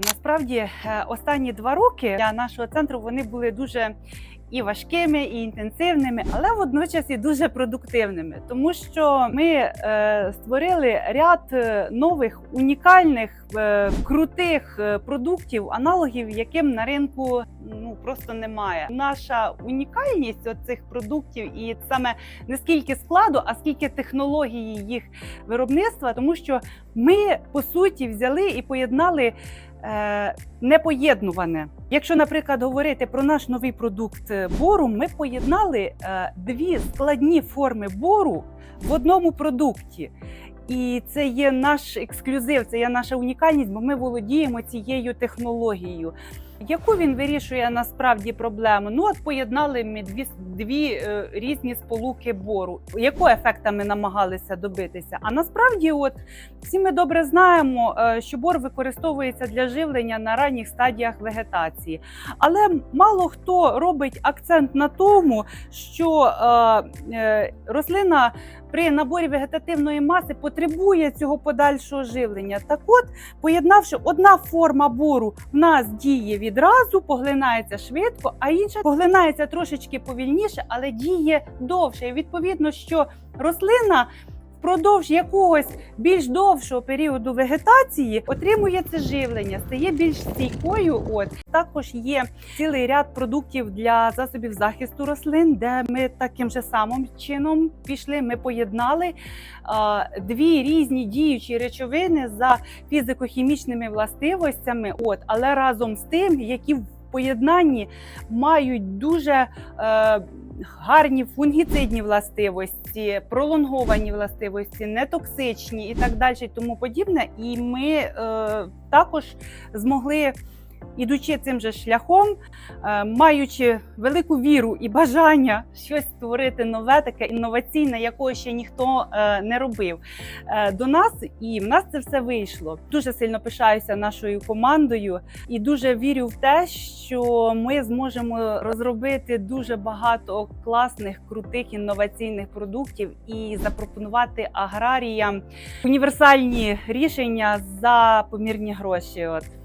Насправді, е, останні два роки для нашого центру вони були дуже і важкими, і інтенсивними, але водночас і дуже продуктивними, тому що ми е, створили ряд е, нових унікальних, е, крутих е, продуктів, аналогів, яким на ринку ну просто немає. Наша унікальність цих продуктів, і саме не скільки складу, а скільки технології їх виробництва, тому що ми по суті взяли і поєднали. е, Непоєднуване. Якщо, наприклад, говорити про наш новий продукт е, бору, ми поєднали е, дві складні форми бору в одному продукті. І це є наш ексклюзив, це є наша унікальність, бо ми володіємо цією технологією. Яку він вирішує насправді проблему? Ну, от поєднали ми дві, дві е, різні сполуки бору. Якого ефекта ми намагалися добитися? А насправді, от всі ми добре знаємо, е, що бор використовується для живлення на ранніх стадіях вегетації. Але мало хто робить акцент на тому, що е, е, рослина при наборі вегетативної маси потребує цього подальшого живлення. Так от, поєднавши одна форма бору в нас діє відразу, поглинається швидко, а інша поглинається трошечки повільніше, але діє довше. І відповідно, що рослина. Впродовж якогось більш довшого періоду вегетації отримує це живлення, стає більш стійкою. От також є цілий ряд продуктів для засобів захисту рослин, де ми таким же самим чином пішли. Ми поєднали а, дві різні діючі речовини за фізико-хімічними властивостями. От але разом з тим, які в поєднанні мають дуже е, гарні фунгіцидні властивості, пролонговані властивості, нетоксичні і так далі, тому подібне. І ми е, також змогли. Ідучи цим же шляхом, е, маючи велику віру і бажання щось створити нове, таке інноваційне, якого ще ніхто е, не робив е, до нас, і в нас це все вийшло. Дуже сильно пишаюся нашою командою і дуже вірю в те, що ми зможемо розробити дуже багато класних, крутих інноваційних продуктів і запропонувати аграріям універсальні рішення за помірні гроші. От